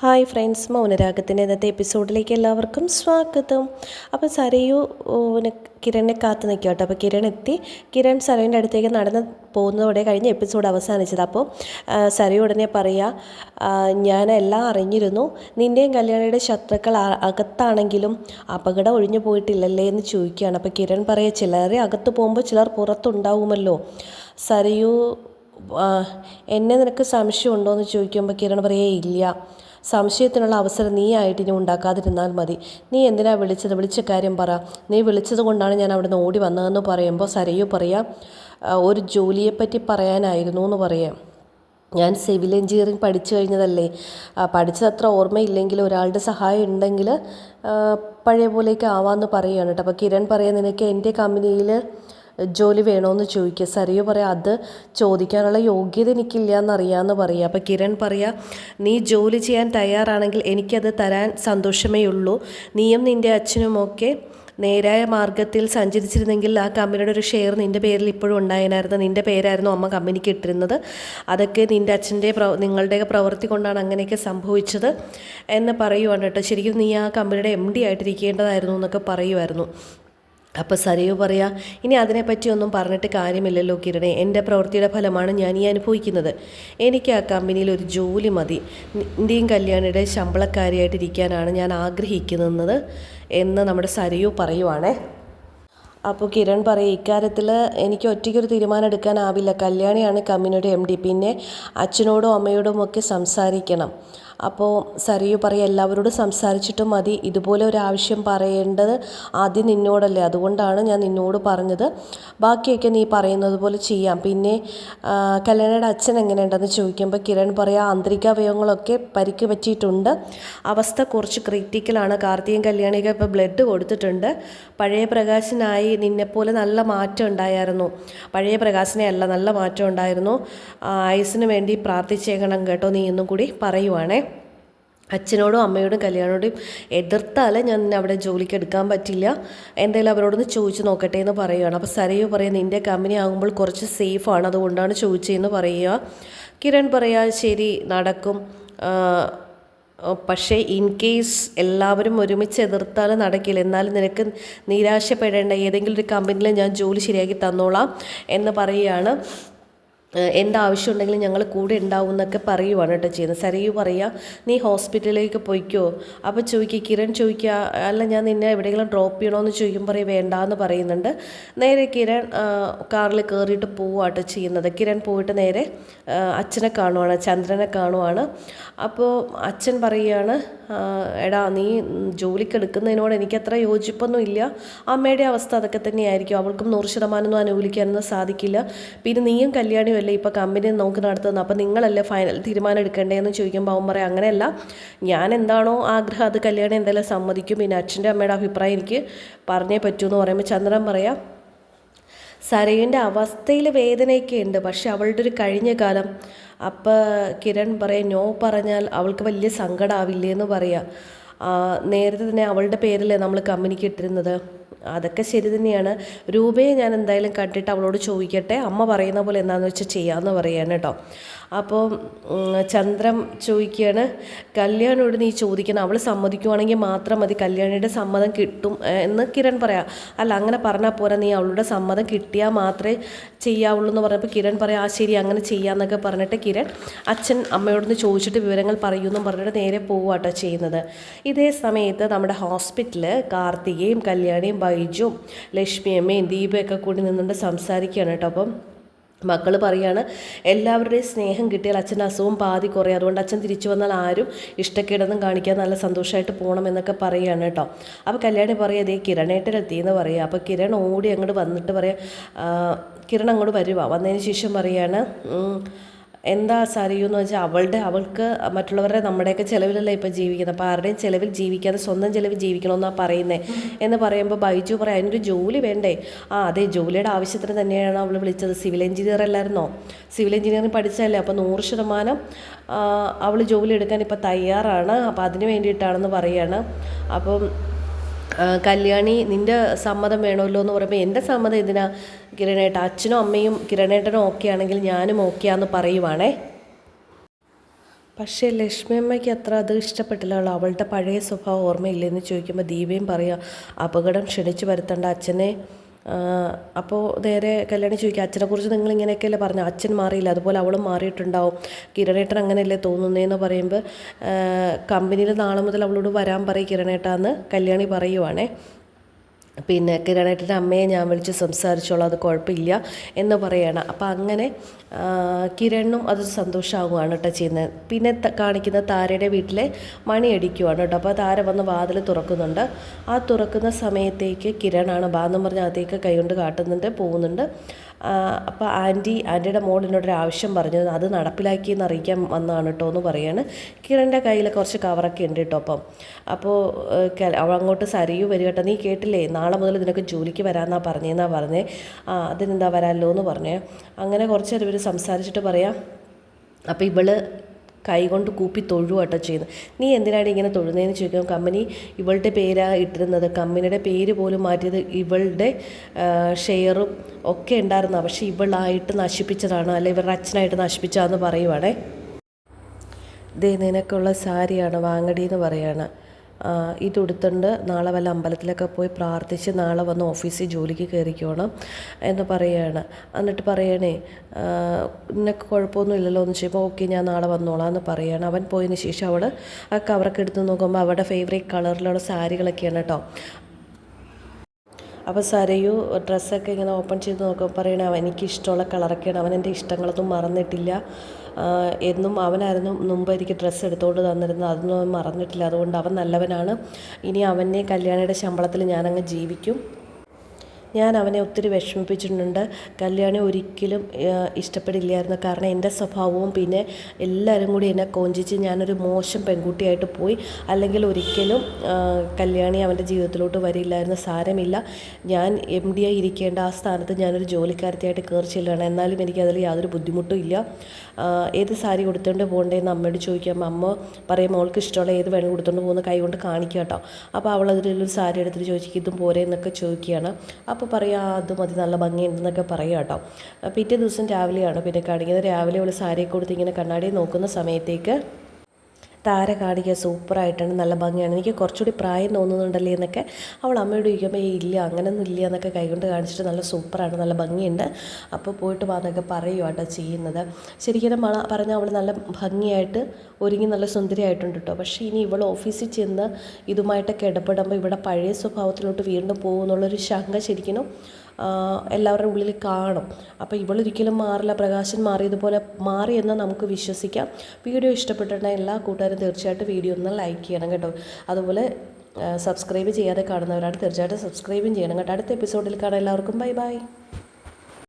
Hi friends മൗനരാഗത്തിന്റെ ഇന്നത്തെ എപ്പിസോഡിലേക്ക് എല്ലാവർക്കും സ്വാഗതം. അപ്പോൾ സരയു കിരണിനെ കാത്തു നിൽക്കുക കേട്ടോ. അപ്പോൾ കിരൺ എത്തി. കിരൺ സരയുടെ അടുത്തേക്ക് നടന്ന് പോകുന്നതോടെ കഴിഞ്ഞ എപ്പിസോഡ് അവസാനിച്ചത്. അപ്പോൾ സരയു ഉടനെ പറയുക ഞാൻ എല്ലാം അറിഞ്ഞിരുന്നു. നിന്റെയും കല്യാണിയുടെ ശത്രുക്കൾ അകത്താണെങ്കിലും അപകടം ഒഴിഞ്ഞു പോയിട്ടില്ലല്ലേ എന്ന് ചോദിക്കുകയാണ്. അപ്പോൾ കിരൺ പറയുക ചിലരെ അകത്ത് പോകുമ്പോൾ ചിലർ പുറത്തുണ്ടാവുമല്ലോ. സരയു എന്നെ നിനക്ക് സംശയമുണ്ടോ എന്ന് ചോദിക്കുമ്പോൾ കിരൺ പറയേ ഇല്ല. സംശയത്തിനുള്ള അവസരം നീ ആയിട്ട് ഇനി ഉണ്ടാക്കാതിരുന്നാൽ മതി. നീ എന്തിനാ വിളിച്ചത്? വിളിച്ച കാര്യം പറ. നീ വിളിച്ചത് കൊണ്ടാണ് ഞാൻ അവിടെ നിന്ന് ഓടി വന്നതെന്ന് പറയുമ്പോൾ സരയോ പറയാം "ആ, ഒരു ജോലിയെപ്പറ്റി പറയാനായിരുന്നു എന്ന് പറയാം. ഞാൻ സിവിൽ എഞ്ചിനീയറിംഗ് പഠിച്ചു കഴിഞ്ഞതല്ലേ. പഠിച്ചതത്ര ഓർമ്മയില്ലെങ്കിൽ ഒരാളുടെ സഹായം ഉണ്ടെങ്കിൽ പഴയ പോലെയൊക്കെ ആവാമെന്ന് പറയുകയാണ് കേട്ടോ. അപ്പോൾ കിരൺ പറയാം നിനക്ക് എന്റെ കമ്പനിയിൽ ജോലി വേണമെന്ന് ചോദിക്കുക. സരിയോ പറയാം അത് ചോദിക്കാനുള്ള യോഗ്യത എനിക്കില്ല എന്നറിയാമെന്ന് പറയുക അപ്പോൾ കിരൺ പറയുക നീ ജോലി ചെയ്യാൻ തയ്യാറാണെങ്കിൽ എനിക്കത് തരാൻ സന്തോഷമേ ഉള്ളൂ. നീയും നിന്റെ അച്ഛനുമൊക്കെ നേരായ മാർഗത്തിൽ സഞ്ചരിച്ചിരുന്നെങ്കിൽ ആ കമ്പനിയുടെ ഒരു ഷെയർ നിന്റെ പേരിൽ ഇപ്പോഴും ഉണ്ടായിരുന്നു നിന്റെ പേരായിരുന്നു അമ്മ കമ്പനിക്ക് ഇട്ടിരുന്നത്. അതൊക്കെ നിന്റെ അച്ഛന്റെ പ്രവ നിങ്ങളുടെയൊക്കെ പ്രവൃത്തി കൊണ്ടാണ് അങ്ങനെയൊക്കെ സംഭവിച്ചത്. എന്ന് പറയുവാണ് കേട്ടോ. ശരിക്കും നീ ആ കമ്പനിയുടെ എം ഡി ആയിട്ടിരിക്കേണ്ടതായിരുന്നു എന്നൊക്കെ പറയുമായിരുന്നു അപ്പോൾ സരയു പറയാ ഇനി അതിനെപ്പറ്റി ഒന്നും പറഞ്ഞിട്ട് കാര്യമില്ലല്ലോ കിരണേ എന്റെ പ്രവൃത്തിയുടെ ഫലമാണ് ഞാൻ ഈ അനുഭവിക്കുന്നത്. എനിക്ക് ആ കമ്പനിയിൽ ഒരു ജോലി മതി. ഇന്ത്യയും കല്യാണിയുടെ ശമ്പളക്കാരിയായിട്ടിരിക്കാനാണ് ഞാൻ ആഗ്രഹിക്കുന്നത് എന്ന് നമ്മുടെ സരയു പറയുവാണേ. അപ്പോൾ കിരൺ പറയും ഇക്കാര്യത്തിൽ എനിക്ക് ഒറ്റയ്ക്കൊരു തീരുമാനം എടുക്കാനാവില്ല. കല്യാണിയാണ് കമ്പനിയുടെ എം ഡി. പിന്നെ അച്ഛനോടും അമ്മയോടും ഒക്കെ സംസാരിക്കണം. അപ്പോൾ സരിയു പറയും എല്ലാവരോടും സംസാരിച്ചിട്ട് മതി. ഇതുപോലെ ഒരു ആവശ്യം പറയേണ്ടത് ആദ്യം നിന്നോടല്ലേ. അതുകൊണ്ടാണ് ഞാൻ നിന്നോട് പറഞ്ഞത്. ബാക്കിയൊക്കെ നീ പറയുന്നത് പോലെ ചെയ്യാം. പിന്നെ കല്യാണയുടെ അച്ഛൻ എങ്ങനെയുണ്ടെന്ന് ചോദിക്കുമ്പോൾ കിരൺ പറയാം ആന്തരിക അവയവങ്ങളൊക്കെ പരിക്ക് പറ്റിയിട്ടുണ്ട്. അവസ്ഥ കുറച്ച് ക്രിറ്റിക്കലാണ് കാർത്തികൻ കല്യാണിക്ക് ഇപ്പോൾ ബ്ലഡ് കൊടുത്തിട്ടുണ്ട്. പഴയ പ്രകാശനായി നിന്നെപ്പോലെ നല്ല മാറ്റം ഉണ്ടായിരുന്നു. പഴയ പ്രകാശനെ അല്ല നല്ല മാറ്റം ഉണ്ടായിരുന്നു. ആയുസിന് വേണ്ടി പ്രാർത്ഥിച്ചേക്കണം കേട്ടോ നീ എന്നും കൂടി പറയുവാണേ. അച്ഛനോടും അമ്മയോടും കല്യാണോടും എതിർത്താൽ ഞാൻ നിന്നെ അവിടെ ജോലിക്ക് എടുക്കാൻ പറ്റില്ല. എന്തായാലും അവരോടൊന്ന് ചോദിച്ചു നോക്കട്ടെ എന്ന് പറയുകയാണ് അപ്പോൾ സരയു പറയാം നിന്റെ കമ്പനി ആകുമ്പോൾ കുറച്ച് സേഫാണ് അതുകൊണ്ടാണ് ചോദിച്ചതെന്ന് പറയുക കിരൺ പറയാ ശരി നടക്കും. പക്ഷേ ഇൻ കേസ് എല്ലാവരും ഒരുമിച്ച് എതിർത്താൽ നടക്കില്ല. എന്നാലും നിനക്ക് നിരാശപ്പെടേണ്ട ഏതെങ്കിലും ഒരു കമ്പനിയിൽ ഞാൻ ജോലി ശരിയാക്കി തന്നോളാം എന്ന് പറയുകയാണ് എന്താവശ്യം ഉണ്ടെങ്കിലും ഞങ്ങൾ കൂടെ ഉണ്ടാവും എന്നൊക്കെ പറയുവാണ് കേട്ടോ ചെയ്യുന്നത്. സരയു പറയുക നീ ഹോസ്പിറ്റലിലേക്ക് പോയിക്കോ. അപ്പോൾ ചോദിക്കുക കിരൺ ചോദിക്കുക അല്ല ഞാൻ നിന്നെ എവിടെയെങ്കിലും ഡ്രോപ്പ് ചെയ്യണമെന്ന് ചോദിക്കുമ്പോൾ പറയും വേണ്ട എന്ന് പറയുന്നുണ്ട്. നേരെ കിരൺ കാറിൽ കയറിയിട്ട് പോവാട്ടോ ചെയ്യുന്നത്. കിരൺ പോയിട്ട് നേരെ അച്ഛനെ കാണുവാണ് ചന്ദ്രനെ കാണുവാണ്. അപ്പോൾ അച്ഛൻ പറയുകയാണ് എടാ നീ ജോലിക്കെടുക്കുന്നതിനോട് എനിക്കത്ര യോജിപ്പൊന്നും ഇല്ല. അമ്മയുടെ അവസ്ഥ അതൊക്കെ തന്നെയായിരിക്കും. അവൾക്കും നൂറ് ശതമാനമൊന്നും അനുകൂലിക്കാനൊന്നും സാധിക്കില്ല. പിന്നെ നീയും കല്യാണിയും അല്ലേ ഇപ്പോൾ കമ്പനി നോക്കി നടത്തുന്നത്? അപ്പോൾ നിങ്ങളല്ലേ ഫൈനൽ തീരുമാനം എടുക്കേണ്ടതെന്ന് ചോദിക്കുമ്പോൾ അവൻ പറയാം അങ്ങനെയല്ല. ഞാൻ എന്താണോ ആഗ്രഹം അത് കല്യാണം എന്തായാലും സമ്മതിക്കും. പിന്നെ അച്ഛന്റെ അമ്മയുടെ അഭിപ്രായം എനിക്ക് പറഞ്ഞേ പറ്റൂ എന്ന് പറയുമ്പോൾ ചന്ദ്രൻ പറയാം സരയുടെ അവസ്ഥയിൽ വേദനയൊക്കെ ഉണ്ട്. പക്ഷെ അവളുടെ ഒരു കഴിഞ്ഞ കാലം അപ്പോൾ കിരൺ പറയാം നോ പറഞ്ഞാൽ അവൾക്ക് വലിയ സങ്കടമാവില്ലേ എന്ന് പറയാം. നേരത്തെ തന്നെ അവളുടെ പേരല്ലേ നമ്മൾ കമ്പനിക്ക് ഇട്ടിരുന്നത്? അതൊക്കെ ശരി തന്നെയാണ്. രൂപയെ ഞാൻ എന്തായാലും കണ്ടിട്ട് അവളോട് ചോദിക്കട്ടെ. അമ്മ പറയുന്ന പോലെ എന്താണെന്ന് വെച്ചാൽ ചെയ്യാമെന്ന് പറയാണ് കേട്ടോ. അപ്പോൾ ചന്ദ്രൻ ചോദിക്കുകയാണ് കല്യാണിയോട് നീ ചോദിക്കണം. അവൾ സമ്മതിക്കുവാണെങ്കിൽ മാത്രം മതി. കല്യാണിയുടെ സമ്മതം കിട്ടും. എന്ന് കിരൺ പറയാം. അല്ല അങ്ങനെ പറഞ്ഞാൽ പോരാ. നീ അവളുടെ സമ്മതം കിട്ടിയാൽ മാത്രമേ ചെയ്യാവുള്ളൂ എന്ന് പറഞ്ഞപ്പോൾ കിരൺ പറയാം ആ ശരി അങ്ങനെ ചെയ്യാമെന്നൊക്കെ പറഞ്ഞിട്ട് കിരൺ അച്ഛൻ അമ്മയോടൊന്ന് ചോദിച്ചിട്ട് വിവരങ്ങൾ പറയുമെന്നും പറഞ്ഞിട്ട് നേരെ പോവാട്ടോ ചെയ്യുന്നത്. ഇതേ സമയത്ത് നമ്മുടെ ഹോസ്പിറ്റലിൽ കാർത്തികയും കല്യാണിയും ബൈജും ലക്ഷ്മിയമ്മയും ദീപയൊക്കെ കൂടി നിന്നുകൊണ്ട് സംസാരിക്കുകയാണ് കേട്ടോ. അപ്പം മക്കൾ പറയാണ് എല്ലാവരുടെയും സ്നേഹം കിട്ടിയാൽ അച്ഛൻ അസുഖം പാതി കുറയും. അതുകൊണ്ട് അച്ഛൻ തിരിച്ചു വന്നാൽ ആരും ഇഷ്ടക്കേടൊന്നും കാണിക്കാൻ നല്ല സന്തോഷമായിട്ട് പോകണം എന്നൊക്കെ പറയുകയാണ് കേട്ടോ. അപ്പോൾ കല്യാണി പറയാം അതേ കിരണേട്ടനെത്തി എന്ന് പറയുക അപ്പോൾ കിരൺ ഓടി അങ്ങോട്ട് വന്നിട്ട് പറയാം "ആ, കിരൺ അങ്ങോട്ട് വരുവാ. വന്നതിന് ശേഷം പറയാണ് "ഉം, എന്താ സരിയു എന്ന് വെച്ചാൽ അവളുടെ അവൾക്ക് മറ്റുള്ളവരുടെ നമ്മുടെയൊക്കെ ചിലവിലല്ല ഇപ്പോൾ ജീവിക്കുന്നത്? അപ്പോൾ ആരുടെയും ചിലവിൽ ജീവിക്കാതെ സ്വന്തം ചിലവിൽ ജീവിക്കണമെന്നാണ് പറയുന്നത് എന്ന് പറയുമ്പോൾ ബൈജു പറയാം അതിനൊരു ജോലി വേണ്ടേ? ആ അതെ ജോലിയുടെ ആവശ്യത്തിന് തന്നെയാണ് അവൾ വിളിച്ചത്. സിവിൽ എഞ്ചിനീയർ അല്ലായിരുന്നോ? സിവിൽ എഞ്ചിനീയറിംഗ് പഠിച്ചതല്ലേ? അപ്പോൾ നൂറ് ശതമാനം അവൾ ജോലി എടുക്കാൻ ഇപ്പോൾ തയ്യാറാണ്. അപ്പോൾ അതിന് വേണ്ടിയിട്ടാണെന്ന് പറയുകയാണ് അപ്പം കല്യാണി നിന്റെ സമ്മതം വേണമല്ലോ എന്ന് പറയുമ്പോൾ എന്റെ സമ്മതം ഇതിനാ കിരണേട്ട അച്ഛനും അമ്മയും കിരണേട്ടനും ഓക്കെ ആണെങ്കിൽ ഞാനും ഓക്കെ ആന്ന് പറയുവാണേ. പക്ഷേ ലക്ഷ്മി അമ്മയ്ക്ക് അത്ര അത് ഇഷ്ടപ്പെട്ടില്ല. അവളുടെ പഴയ സ്വഭാവം ഓർമ്മയില്ലെന്ന് ചോദിക്കുമ്പോൾ ദീപയും പറയുക അപകടം ക്ഷണിച്ചു വരുത്തേണ്ട അച്ഛനെ. അപ്പോൾ നേരെ കല്യാണി ചോദിക്കുക അച്ഛനെക്കുറിച്ച് നിങ്ങൾ ഇങ്ങനെയൊക്കെയല്ലേ പറഞ്ഞു? അച്ഛൻ മാറിയില്ല അതുപോലെ അവളും മാറിയിട്ടുണ്ടാവും. കിരണേട്ടൻ അങ്ങനെയല്ലേ തോന്നുന്നതെന്ന് പറയുമ്പോൾ കമ്പനിയിൽ നാളെ മുതൽ അവളോട് വരാൻ പറയും കിരണേട്ടാന്ന് കല്യാണി പറയുവാണേ. പിന്നെ കിരണേട്ടന്റെ അമ്മയെ ഞാൻ വിളിച്ച് സംസാരിച്ചോളാം അത് കുഴപ്പമില്ല എന്ന് പറയണം. അപ്പം അങ്ങനെ കിരണും അതൊരു സന്തോഷമാകുകയാണ് കേട്ടോ ചെയ്യുന്നത്. പിന്നെ കാണിക്കുന്ന താരയുടെ വീട്ടിലെ മണി അടിക്കുവാണ് കേട്ടോ. അപ്പോൾ താര വന്ന് വാതിൽ തുറക്കുന്നുണ്ട്. ആ തുറക്കുന്ന സമയത്തേക്ക് കിരണാണ് ബാന്നും പറഞ്ഞ് അകത്തേക്ക് കൈകൊണ്ട് കാട്ടുന്നുണ്ട് പോകുന്നുണ്ട്. അപ്പോൾ ആന്റി ആന്റിയുടെ മോൾ എന്നോടൊരു ആവശ്യം പറഞ്ഞു. അത് നടപ്പിലാക്കിയെന്ന് അറിയിക്കാൻ വന്നതാണ് കേട്ടോ എന്ന് പറയാണ്. കിരണിന്റെ കയ്യിൽ കുറച്ച് കവറൊക്കെ ഉണ്ട് കേട്ടോ അപ്പം. അപ്പോൾ അവൾ അങ്ങോട്ട് സരിയു വരിക കേട്ടോ. നീ കേട്ടില്ലേ? നാളെ മുതൽ നിനക്ക് ജോലിക്ക് വരാമെന്നാണ് പറഞ്ഞതെന്നാണ് പറഞ്ഞേ. അതിനെന്താ വരാമല്ലോ എന്ന് പറഞ്ഞേ. അങ്ങനെ കുറച്ച് ഇവർ സംസാരിച്ചിട്ട് പറയാം അപ്പോൾ ഇവൾ കൈകൊണ്ട് കൂപ്പി തൊഴുവാട്ടോ ചെയ്യുന്നത് നീ എന്തിനാണ് ഇങ്ങനെ തൊഴുന്നതെന്ന് ചോദിക്കും? കമ്പനി ഇവളുടെ പേരാ ഇട്ടിരുന്നത്. കമ്പനിയുടെ പേര് പോലും മാറ്റിയത് ഇവളുടെ ഷെയറും ഒക്കെ ഉണ്ടായിരുന്നു. പക്ഷേ ഇവളായിട്ട് നശിപ്പിച്ചതാണ് അല്ലെ ഇവരുടെ അച്ഛനായിട്ട് നശിപ്പിച്ചതെന്ന് പറയുവാണേ. ദേ നിനക്കുള്ള സാരിയാണ് വാങ്ങടി എന്ന് പറയാണ്. ഇതുടുത്തുണ്ട് നാളെ വല്ല അമ്പലത്തിലൊക്കെ പോയി പ്രാർത്ഥിച്ച് നാളെ വന്ന് ഓഫീസിൽ ജോലിക്ക് കയറിക്കോണം എന്ന് പറയുകയാണ്. എന്നിട്ട് പറയണേ നിനക്ക് കുഴപ്പമൊന്നുമില്ലല്ലോ എന്ന് ചോദിച്ചപ്പോൾ ഓക്കെ ഞാൻ നാളെ വന്നോളാം എന്ന് പറയുകയാണ് അവൻ പോയതിന് ശേഷം അവൾ ആ കവറൊക്കെ എടുത്ത് നോക്കുമ്പോൾ അവളുടെ ഫേവറേറ്റ് കളറിലുള്ള സാരികളൊക്കെയാണ് കേട്ടോ. അപ്പോൾ സരയു ഡ്രസ്സൊക്കെ ഇങ്ങനെ ഓപ്പൺ ചെയ്ത് നോക്കുമ്പോൾ പറയണ അവൻ എനിക്ക് ഇഷ്ടമുള്ള കളറൊക്കെയാണ്. അവൻ എന്റെ ഇഷ്ടങ്ങളൊന്നും മറന്നിട്ടില്ല. എന്നും അവനായിരുന്നു മുമ്പ് എനിക്ക് ഡ്രസ്സ് എടുത്തുകൊണ്ട് തന്നിരുന്നത്. അതൊന്നും അവൻ മറന്നിട്ടില്ല. അതുകൊണ്ട് അവൻ നല്ലവനാണ്. ഇനി അവനെ കല്യാണിയുടെ ശമ്പളത്തിൽ ഞാനങ്ങ് ജീവിക്കും. ഞാൻ അവനെ ഒത്തിരി വിഷമിപ്പിച്ചിട്ടുണ്ട്. കല്യാണി ഒരിക്കലും ഇഷ്ടപ്പെടില്ലായിരുന്നു. കാരണം എന്റെ സ്വഭാവവും പിന്നെ എല്ലാവരും കൂടി എന്നെ കൊഞ്ചിച്ച് ഞാനൊരു മോശം പെൺകുട്ടിയായിട്ട് പോയി. അല്ലെങ്കിൽ ഒരിക്കലും കല്യാണി അവന്റെ ജീവിതത്തിലോട്ട് വരില്ലായിരുന്നു. സാരമില്ല. ഞാൻ എം ഡി ആയി ഇരിക്കേണ്ട ആ സ്ഥാനത്ത് ഞാനൊരു ജോലിക്കാരത്തിയായിട്ട് കയറി ചെല്ലുകയാണ്. എന്നാലും എനിക്കതിൽ യാതൊരു ബുദ്ധിമുട്ടും ഇല്ല. ഏത് സാരി കൊടുത്തുകൊണ്ട് പോകണ്ടേന്ന് അമ്മയോട് ചോദിക്കാം. അമ്മ പറയും മോൾക്ക് ഇഷ്ടമുള്ള ഏത് വേണം കൊടുത്തുകൊണ്ട് പോകുന്ന കൈ കൊണ്ട് കാണിക്കുക കേട്ടോ അപ്പോൾ അവൾ അതിലൊരു സാരി എടുത്തിട്ട് ചോദിക്കും ഇതും പോരെ എന്നൊക്കെ ചോദിക്കുകയാണ്. പറയാം അത് മതി നല്ല ഭംഗിയുണ്ടെന്നൊക്കെ പറയാം കേട്ടോ പിറ്റേ ദിവസം രാവിലെയാണ് പിന്നെ കാണിക്കുന്നത്. രാവിലെ അവൾ സാരിയൊക്കെ കൊടുത്ത് ഇങ്ങനെ കണ്ണാടി നോക്കുന്ന സമയത്തേക്ക് താര കാണിക്കുക സൂപ്പറായിട്ടാണ് നല്ല ഭംഗിയാണ്. എനിക്ക് കുറച്ചുകൂടി പ്രായം തോന്നുന്നുണ്ടല്ലേ എന്നൊക്കെ അവൾ അമ്മയോട് ചോദിക്കുമ്പോൾ ഏ ഇല്ല അങ്ങനെയൊന്നും ഇല്ല എന്നൊക്കെ കൈകൊണ്ട് കാണിച്ചിട്ട് നല്ല സൂപ്പറാണ് നല്ല ഭംഗിയുണ്ട്. അപ്പോൾ പോയിട്ട് വന്നൊക്കെ കേട്ടോ ചെയ്യുന്നത്. ശരിക്കും മള പറഞ്ഞാൽ അവൾ നല്ല ഭംഗിയായിട്ട് ഒരുങ്ങി നല്ല സുന്ദരിയായിട്ടുണ്ട് കേട്ടോ. പക്ഷേ ഇനി ഇവൾ ഓഫീസിൽ ചെന്ന് ഇതുമായിട്ടൊക്കെ ഇടപെടുമ്പോൾ ഇവിടെ പഴയ സ്വഭാവത്തിലോട്ട് വീണ്ടും പോകുമെന്നുള്ളൊരു ശങ്ക ശരിക്കും എല്ലാവരുടെ ഉള്ളിൽ കാണും. അപ്പോൾ ഇവളൊരിക്കലും മാറില്ല. പ്രകാശൻ മാറിയതുപോലെ മാറിയെന്ന് നമുക്ക് വിശ്വസിക്കാം. വീഡിയോ ഇഷ്ടപ്പെട്ടിട്ടുണ്ടെങ്കിൽ എല്ലാ കൂട്ടുകാരും തീർച്ചയായിട്ടും വീഡിയോ ഒന്ന് ലൈക്ക് ചെയ്യണം കേട്ടോ. അതുപോലെ സബ്സ്ക്രൈബ് ചെയ്യാതെ കാണുന്നവരാണ് തീർച്ചയായിട്ടും സബ്സ്ക്രൈബും ചെയ്യണം കേട്ടോ. അടുത്ത എപ്പിസോഡിൽ കാണാം. എല്ലാവർക്കും ബൈ ബൈ.